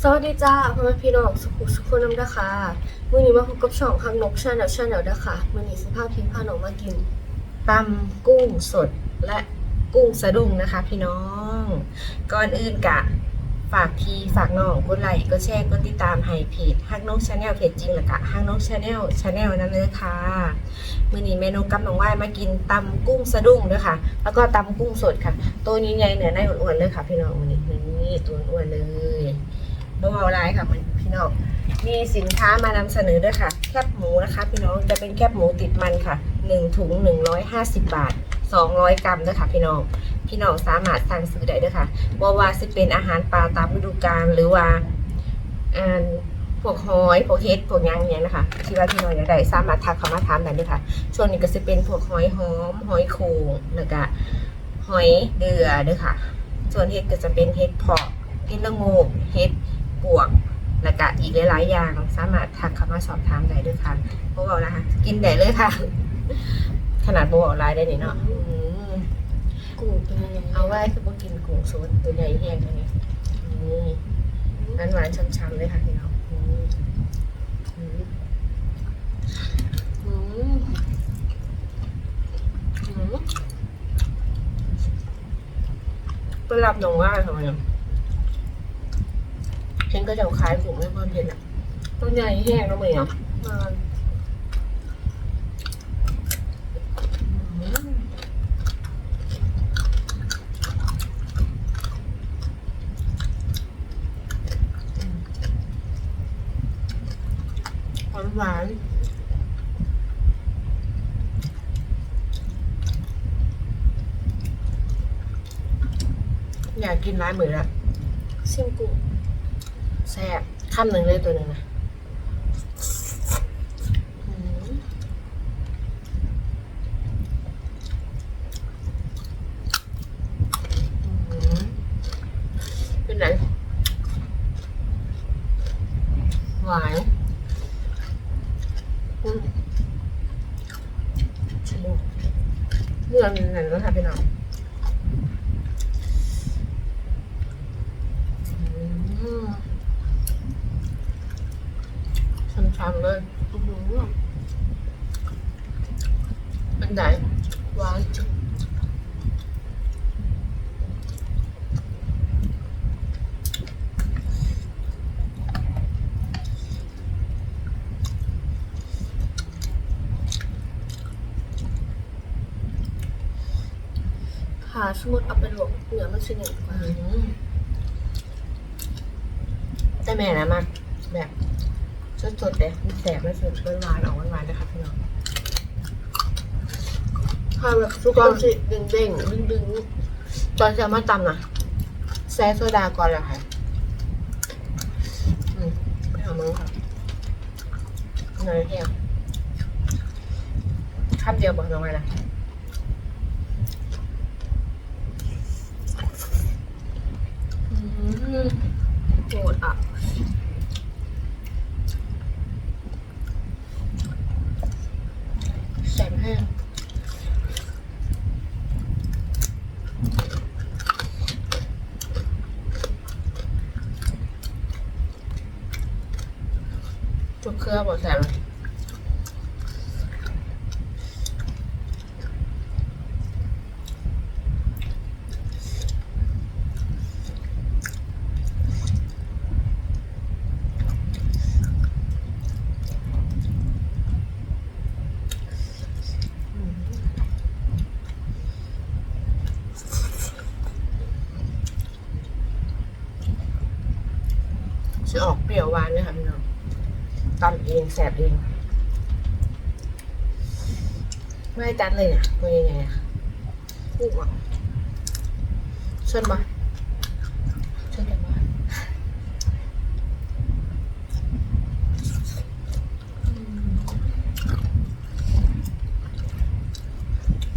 สวัสดีจ้าพ่อแม่พี่น้องสุขุสุขคนน้ำนะคะมื้อนี้มาพบกับช่องข้างนกชาแนลชาแนลนะคะมื้อนี้สิพาพพี่พาน้องมากินตำกุ้งสดและกุ้งสะดุ้งนะคะ พี่น้อง ก่อนอื่นกะ ฝากพี่ฝากน้องกดไลค์กดแชร์กดติดตามให้เพจฮักนกชาแนลเพจจริงและกะฮักนกชาแนลชาแนลนั่นเลยค่ะมื้อนี้เมนูกับน้องว่ายมากินตำกุ้งสะดุ้งด้วยค่ะ แล้วก็ตำกุ้งสดค่ะ ตัวนี้ใหญ่เหนือในอ้วนๆเลยค่ะ พี่น้องวันนี้นี่ตัวอ้วนเลย บ่เอาลายค่ะพี่น้อง มีสินค้ามานำเสนอด้วยค่ะ แคบหมูนะคะ พี่น้อง จะเป็นแคบหมูติดมันค่ะ 1 ถุง 150 บาท 200 กรัมด้วยค่ะพี่น้อง พี่น้องสามารถสั่งซื้อได้ด้วยค่ะว่าว่าสิเป็นอาหารปลาตามฤดูกาลหรือว่าอ่าพวกหอยพวกเห็ดพวกยังอย่างนะคะที่ว่าพี่น้องอยากได้สามารถทักเข้ามาถามได้ด้วยค่ะ ช่วงนี้ก็จะเป็นพวกหอยหอมหอยโขงแล้วก็หอยเดือด้วยค่ะ ส่วนเห็ดก็จะเป็นเห็ดเพาะเห็ดละงกเห็ด ปวกแล้วก็อีกหลายๆอย่าง สามารถทักเข้ามาสอบถามได้ด้วยค่ะพวกเรานะคะกินได้เลยค่ะ ขนาดโบออกไลน์ได้นี่เนาะอืมกุ้งเป็นยังไงเอาไว้คือพวกกินกุ้งสดตัวใหญ่แห้งตัวนี้นี่หวานหวานๆช้ำๆเลยค่ะพี่น้องอืมอืมอืมอืมไปรับน้องว่าทำไมอะเห็น ก็จะขายกุ้งไม่ค่อยเผ็ดอะตัวใหญ่แห้งแล้วมั้ยอะมาอืมหวานหวานอยากกินร้านเหมือนอะชิมกุ้ง แซ่บคำหนึ่งเลยตัวหนึ่งนะอืมเป็นไงหวานอืมสนุกเรื่องนั้นแล้วค่ะพี่น้องอืมช้ำๆเลย อื้อหือ เป็นไงหวานจุดค่ะสมมติเอาไปลวกเหนือมันสนึ่งกว่าแต่แม่นะมากแบบสดๆเลยมันแสบมันสดหวานออกหวานๆนะคะพี่น้อง ถ้าแบบทุกคนสิเด้งเด้งๆดึงดึงตอนจะเอามาตำนะแซ่โซดาก่อนเลยค่ะอืมไม่เอามือค่ะเนยแห้งคำเดียวบอกน้องไว้นะๆอืมโหดอะแซ่บแห้ง จุกเครือบอกแซ่บเลยจะออกเปรี้ยวหวานเลยค่ะพี่น้อง ตำเองแสบเองไม่ให้จัดเลยเนี่ยตัวยังไงอะกุ้งอะชนปะชนกันปะ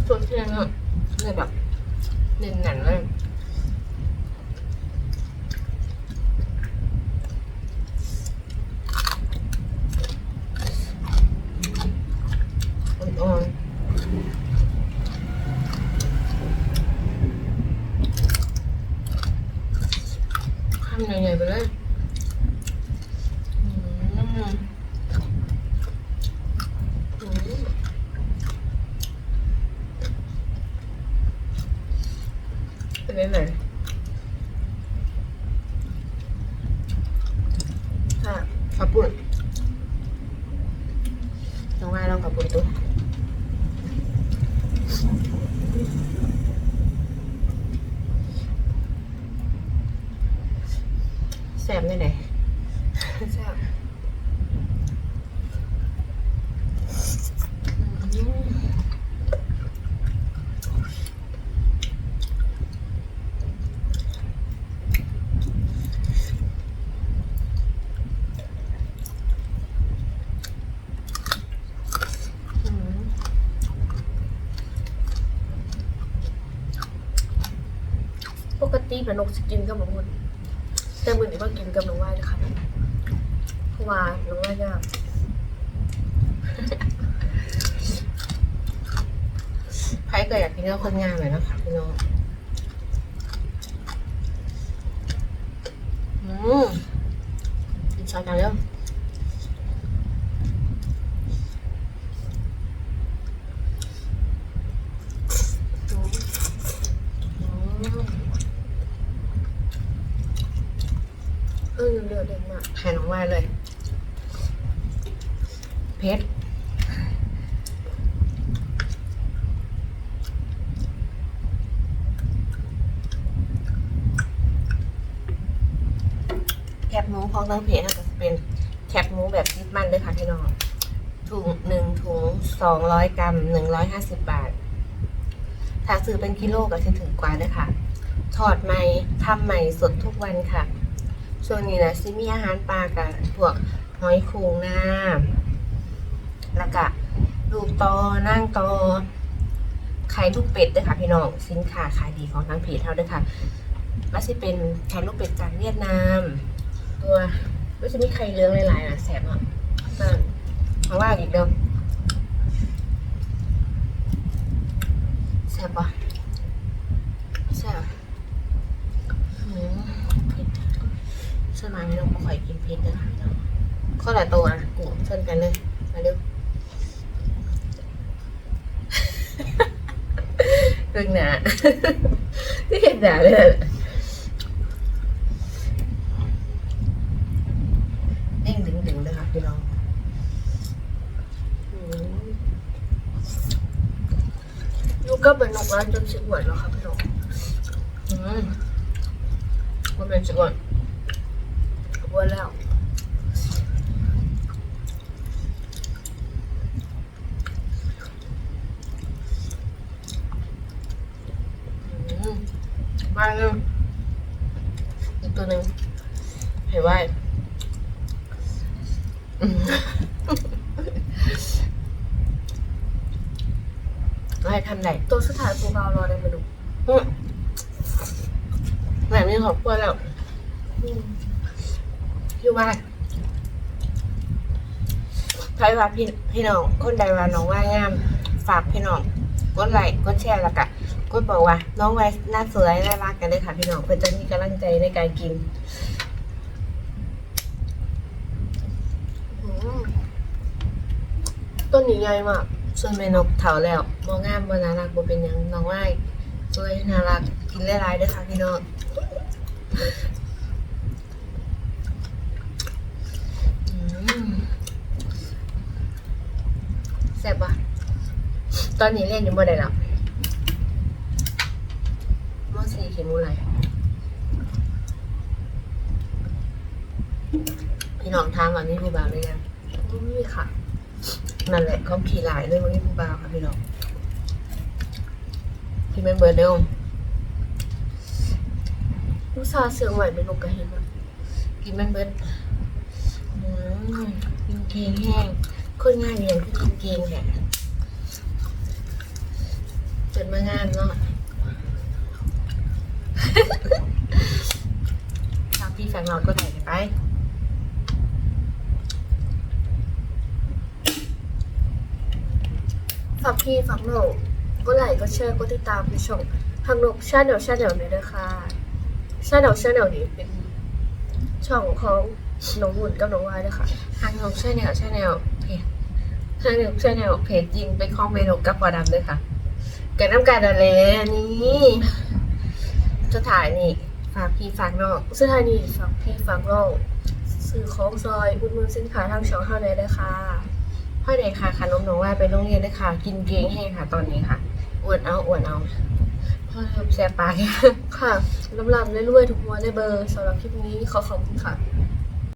ส่วนที่นั่นอะเลยแบบเน้นหนันเลยอ่อน ๆข้ามใหญ่ๆไปเลยอืมอืมเป็นยังไงค่ะขับปุ่นน้องวายลองขับปุ่นดูแซ่บได้ไหน แซ่บ อืม ปกติเป็นนกจะกินกับน้องมนแต่มือนี้ว่ากินกับหน้องว่ายนะคะเพราะว่าหน้องว่ายากใครก็อยากกินข้าวคนงามเลยนะคะพี่น้องอืมกินซอสกันเร็วอืม เออเดือดเด่นมาก ให้น้องวายเลย เพชรแคบหมูของทั้งเพจก็จะเป็นแคบหมูแบบยิดมันเลยค่ะพี่น้องถุงหนึ่งถุงสองร้อยกรัมหนึ่งร้อยห้าสิบบาท ถ้าซื้อเป็นกิโลก็จะถึงกว่าเลยค่ะทอดใหม่ทำใหม่สดทุกวันค่ะ ช่วงนี้นะซิมีอาหารปลากับพวกหอยโขงน้ำ แล้วก็ลูกตอนั่งตอไข่ลูกเป็ดด้วยค่ะพี่น้องสินค้าขายดีของทางเพจเท่าด้วยค่ะมันจะเป็นไข่ลูกเป็ดจากเวียดนาม ตัวมันจะมีไข่เลืองหลายๆนะแสบอะนั่นเอาว่าอีกเดิมแสบปะแสบสมัยนี้เราไม่ค่อยกินพรินะคะพี่น้องข้อละตัวนะกูชนกันเลย มาเร็ว ดึงหนาที่เห็นหนาเลยอะเด้งดึงดึงเลยค่ะพี่น้องอืมยูก็เป็นนกแล้วจนสิบหวนแล้วค่ะพี่น้องอืมมันเป็นจุดก่อนหวนแล้ว อืม มาหนึ่งอีกตัวหนึ่งเห็นไหมอืมเราให้ทำไหนตัวสุดท้ายปูเบารอได้ไหมลูกอืมแบบนี้ขอบคุณแล้วอืมอยู่บ้านใครว่าพี่พี่น้อง คนใดว่าน้องว่างาม ฝากพี่น้องกดไลค์กดแชร์แล้วก็ กดบอกว่า น้องไว้หน้าสวยน่ารักกันเลยค่ะพี่น้องเพื่อจะมีกำลังใจในการกินอืมต้นนี้ใหญ่มากส่วนแม่นกเถาแล้วบ่งามบ่น่ารักบ่เป็นหยังน้องว่ายสวยน่ารักกินหลายๆเด้อค่ะพี่น้องอืมแซ่บปะตอนนี้เล่นอยู่บ่ได้แล้วม อสีเข็มมูไรพี่น้องถามว่ามีผู้บ่าวหรือยังนี่ค่ะ นั่นแหละเขาขี่หลายเลยมันมีผู้บ่าวค่ะพี่น้องพี่เป็นเบอร์เดิมลูกซาเสืองไหวเป็นนกกระเห็นอะกินมันเบิดอืมกินเกงแห้งคนง่ายเรียนคือกินเกงแหละจนมางานเนาะ ฝากพี่แฟนเราก็ได้ไปฝากพี่ฝากน้องก็ไลค์ก็แชร์ก็ติดตามในช่องทางนกชาแนลชาแนลนี้ด้วยค่ะชาแนลชาแนลนี้เป็นช่องของน้องวุ่นกับน้องวายด้วยค่ะฮักนกชาแนลชาแนลเพจฮักนกชาแนลเพจจริงเป็นของเมนกกับปอดำด้วยค่ะกันน้ำกันอะไรอัน สะถ่ายนี่ฝากพี่ฝากน้องสุดท้ายนี่ฝากพี่ฝากน้องซื้อของซอยอุดหนุนสินค้าทางช่องเฮาได้เลยค่ะพ่อเด็กค่ะขนมหนูว่าไปโรงเรียนด้วยค่ะกินเกงให้ค่ะ ตอนนี้ค่ะอวดเอาอวดเอาพ่อเริ่มแสบปากค่ะลำลำเรื่อยๆทุกวันในเบอร์สำหรับคลิปนี้ขอขอบคุณค่ะ